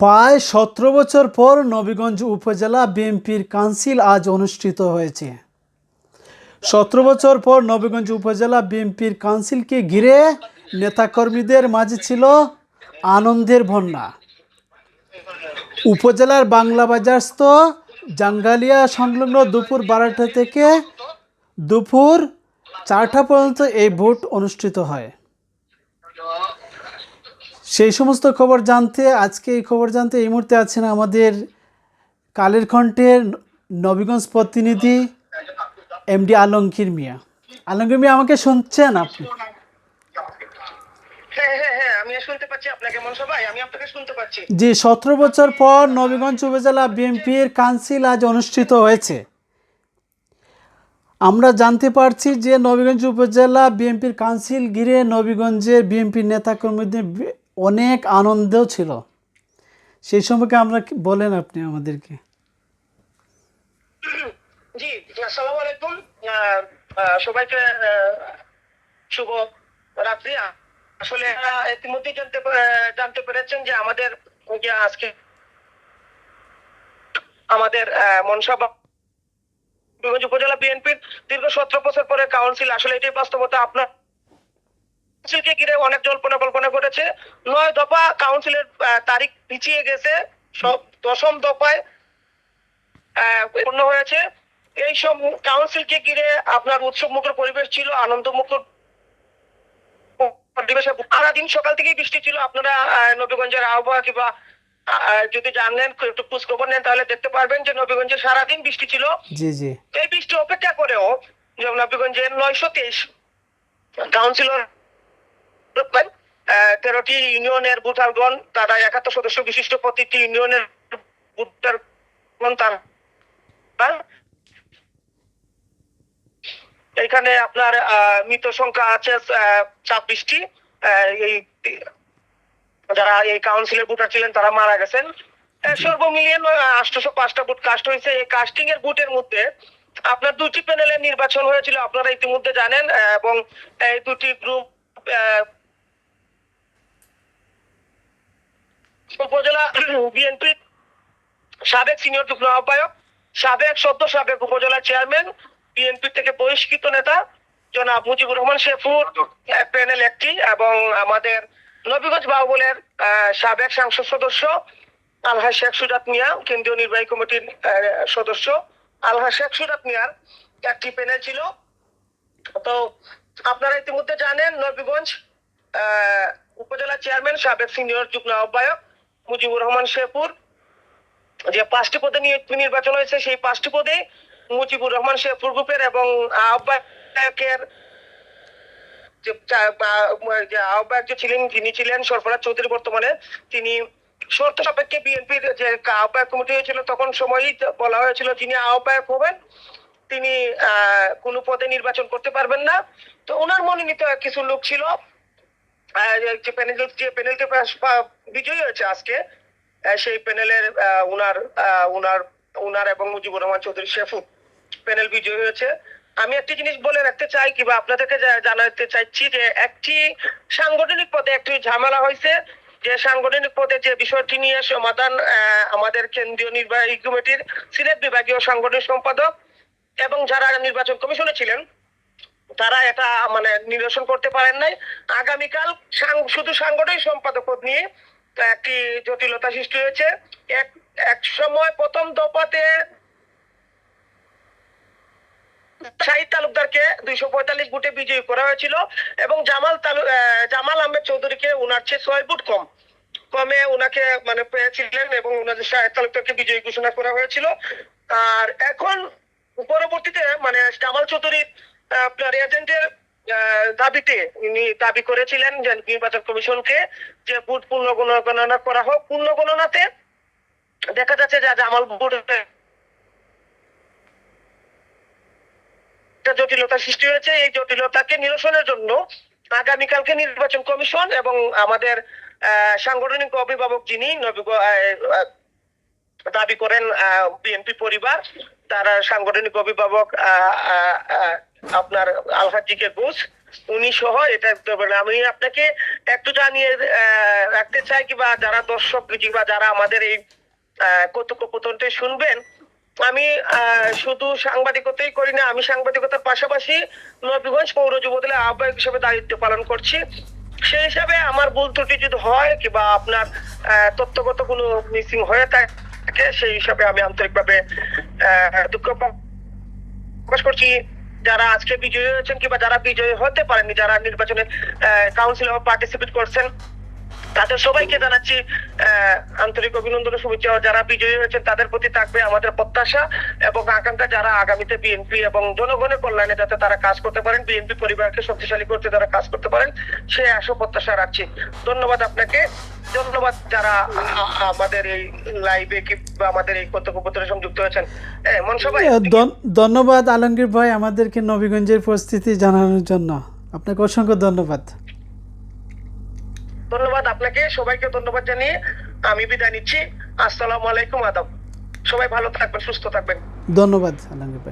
প্রায় সতেরো বছর পর নবীগঞ্জ উপজেলা বিএনপির কাউন্সিল আজ অনুষ্ঠিত হয়েছে। সতেরো বছর পর নবীগঞ্জ উপজেলা বিএনপির কাউন্সিলকে ঘিরে নেতাকর্মীদের মাঝে ছিল আনন্দের বন্যা। উপজেলার বাংলা বাজারস্থ জাঙ্গালিয়া সংলগ্ন দুপুর বারোটা থেকে দুপুর চারটা পর্যন্ত এই ভোট অনুষ্ঠিত হয়। সেই সমস্ত খবর জানতে আজকে এই খবর জানতে এই মুহূর্তে আছেন আমাদের কালের কণ্ঠের নবীগঞ্জ প্রতিনিধি এমডি আলমগীর মিয়া। আলমগীর মিয়া আমাকে শুনছেন আপনি? হ্যাঁ হ্যাঁ হ্যাঁ জি সতেরো বছর পর নবীগঞ্জ উপজেলা বিএনপির কাউন্সিল আজ অনুষ্ঠিত হয়েছে। আমরা জানতে পারছি যে নবীগঞ্জ উপজেলা বিএনপির কাউন্সিল ঘিরে নবীগঞ্জের বিএনপির নেতাকর্মীদের অনেক আনন্দ ছিল। সেই সম্পর্কে আমরা বলেন আপনি আমাদেরকে? জি আসসালামু আলাইকুম। সবাইকে শুভ রাত্রি। আসলে আহ, ইতিমধ্যেই জানতে জানতে পেরেছেন যে আমাদের আজকে আমাদের আহ, মনসা বা- নবীগঞ্জ উপজেলা বিএনপির দীর্ঘ সতেরো বছর পরে কাউন্সিল। আসলে এটাই বাস্তবতা। আপনার কাউন্সিলকে ঘিরে অনেক জল্পনা কল্পনা করেছে নয় দফা কাউন্সিলের তারিখ পিছিয়ে গেছে সব দশম দফায় পূর্ণ হয়েছে। এই সব কাউন্সিলকে ঘিরে আপনার উৎসব মুখর পরিবেশ ছিল আনন্দ মুখর পরিবেশে সারাদিন সকাল থেকেই বৃষ্টি ছিল। আপনারা নবীগঞ্জের আবহাওয়া কিংবা যদি জানেন একটু খোঁজ খবর নেন তাহলে দেখতে পারবেন যে নবীগঞ্জে সারাদিন বৃষ্টি ছিল। জি জি। এই বৃষ্টি অপেক্ষা করেও যেমন নবীগঞ্জের নয়শো তেইশ কাউন্সিলর তেরোটি ইউনিয়নের ভোটারগণ তারা একাত্তর সদস্য বিশিষ্ট প্রতিটি ইউনিয়নের ভোটারগণ তারা এখানে আপনার মৃত সংখ্যা আছে ছাব্বিশটি। এই যারা এই কাউন্সিলের ভোটার ছিলেন তারা মারা গেছেন। সর্বমিলিয়ে আটশোশো পাঁচটা ভোট কাস্ট হয়েছে। এই কাস্টিং এর ভোটের মধ্যে আপনার দুটি প্যানেলের নির্বাচন হয়েছিল আপনারা ইতিমধ্যে জানেন এবং এই দুটি গ্রুপ উপজেলা বিএনপি সাবেক সিনিয়র যুগ্ম আহ্বায়ক সাবেক সদ্য সাবেক উপজেলা চেয়ারম্যান বিএনপি থেকে বহিষ্কৃত নেতা জনাব মুজিবুর রহমান শেফুর প্যানেল একটি এবং আমাদের নবীগঞ্জ বাহুবলের আহ, সাবেক সংসদ সদস্য আলহা শেখ সুজাত মিয়া কেন্দ্রীয় নির্বাহী কমিটির সদস্য আলহা শেখ সুজাত মিয়ার একটি প্যানেল ছিল। তো আপনারা ইতিমধ্যে জানেন নবীগঞ্জ উপজেলা চেয়ারম্যান সাবেক সিনিয়র যুগ্ম আহ্বায়ক মুজিবুর রহমান শেরপুর, যে পাঁচটি পদে নির্বাচন হয়েছে, সেই পাঁচটি পদে মুজিবুর রহমান শেরপুর গ্রুপের এবং আহ্বায়কের যে আহ্বায়ক যে ছিলেন, যিনি ছিলেন সরফরাজ চৌধুরী বর্তমানে, তিনি শর্ত সাপেক্ষে বিএনপির যে আহ্বায়ক কমিটি হয়েছিল, তখন সময়ই বলা হয়েছিল যিনি আহ্বায়ক হবেন, তিনি কোনো পদে নির্বাচন করতে পারবেন না। তো ওনার মনোনীত কিছু লোক ছিল যে প্যানেল যে প্যানেলটি বিজয়ী হয়েছে আজকে সেই প্যানেলের উনার উনার উনার এবং মুজিবুর রহমান চৌধুরী শেফু প্যানেল বিজয়ী হয়েছে। আমি একটি জিনিস বলে রাখতে চাই কিংবা আপনাদেরকে জানাতে চাইছি যে একটি সাংগঠনিক পদে একটি ঝামেলা হয়েছে, যে সাংগঠনিক পদে যে বিষয়টি নিয়ে সমাধান আমাদের কেন্দ্রীয় নির্বাহী কমিটির সিলেট বিভাগীয় সাংগঠনিক সম্পাদক এবং যারা নির্বাচন কমিশনে ছিলেন তারা এটা মানে নিরসন করতে পারেন নাই। আগামীকাল শুধু সাংগঠনিক সম্পাদক পদ নিয়ে একটি জটিলতা সৃষ্টি হয়েছে। এক এক সময় প্রথম দফাতে শাহিদ তালুকদারকে দুইশো পঁয়তাল্লিশ ভোটে বিজয়ী করা হয়েছিল এবং জামাল তালু জামাল আহমেদ চৌধুরীকে উনার চেয়ে ছয় ভোট কম। কমে উনাকে মানে পেয়েছিলেন এবং উনাদের শাহেদ তালুকদারকে বিজয়ী ঘোষণা করা হয়েছিল। আর এখন পরবর্তীতে মানে জামাল চৌধুরী আহ, আপনার এজেন্টের দাবিতে উনি দাবি করেছিলেন যে নির্বাচন কমিশনকে যে ভোট পূর্ণ গণনা করা হোক। পূর্ণ গণনাতে দেখা যাচ্ছে যে জামাল ভোট জটিলতা সৃষ্টি হয়েছে। এই জটিলতাকে নিরসনের জন্য আগামীকালকে নির্বাচন কমিশন এবং আমাদের সাংগঠনিক অভিভাবক যিনি দাবি করেন বিএনপি পরিবার তারা সাংগঠনিক অভিভাবক আপনার আলহাজিকে ঘোষ, উনি সহ এটা দিতে আমি আপনাকে একটু জানিয়ে রাখতে চাই কিংবা যারা দর্শক কিংবা যারা আমাদের এই কথোপকথনটা শুনবেন, আমি শুধু সাংবাদিকতাই করি না, আমি সাংবাদিকতার পাশাপাশি নবীগঞ্জ পৌর যুবদলের আহ্বায়ক হিসেবে দায়িত্ব পালন করছি। সেই হিসাবে আমার ভুল ত্রুটি যদি হয় কিংবা আপনার তথ্যগত কোনো মিসিং হয়ে থাকে, সেই হিসাবে আমি আন্তরিকভাবে দুঃখ প্রকাশ করছি যারা আজকে বিজয়ী হয়েছেন কিংবা যারা বিজয়ী হতে পারেননি, যারা নির্বাচনে কাউন্সিল পার্টিসিপেট করছেন, তাদের সবাইকে জানাচ্ছি আন্তরিক অভিনন্দন শুভেচ্ছা। যারা বিজয়ী হয়েছেন, তাদের প্রতি থাকবে আমাদের প্রত্যাশা এবং আকাঙ্ক্ষা যারা আগামীতে বিএনপি এবং জনগণের কল্যাণে যাতে তারা কাজ করতে পারেন বিএনপি পরিবারকে শক্তিশালী করতে তারা কাজ করতে পারেন, সে আশা প্রত্যাশা রাখছি। ধন্যবাদ আপনাকে। ধন্যবাদ যারা আমাদের এই লাইভে কিংবা আমাদের এই কথোপকথনে সংযুক্ত হয়েছেন। হ্যাঁ ধন্যবাদ আলমগীর ভাই আমাদেরকে নবীগঞ্জের পরিস্থিতি জানানোর জন্য। আপনাকে অসংখ্য ধন্যবাদ। ধন্যবাদ আপনাকে সবাইকে ধন্যবাদ জানিয়ে আমি বিদায় নিচ্ছি। আসসালামু আলাইকুম আদাব। সবাই ভালো থাকবেন সুস্থ থাকবেন। ধন্যবাদ আলমগীর ভাই।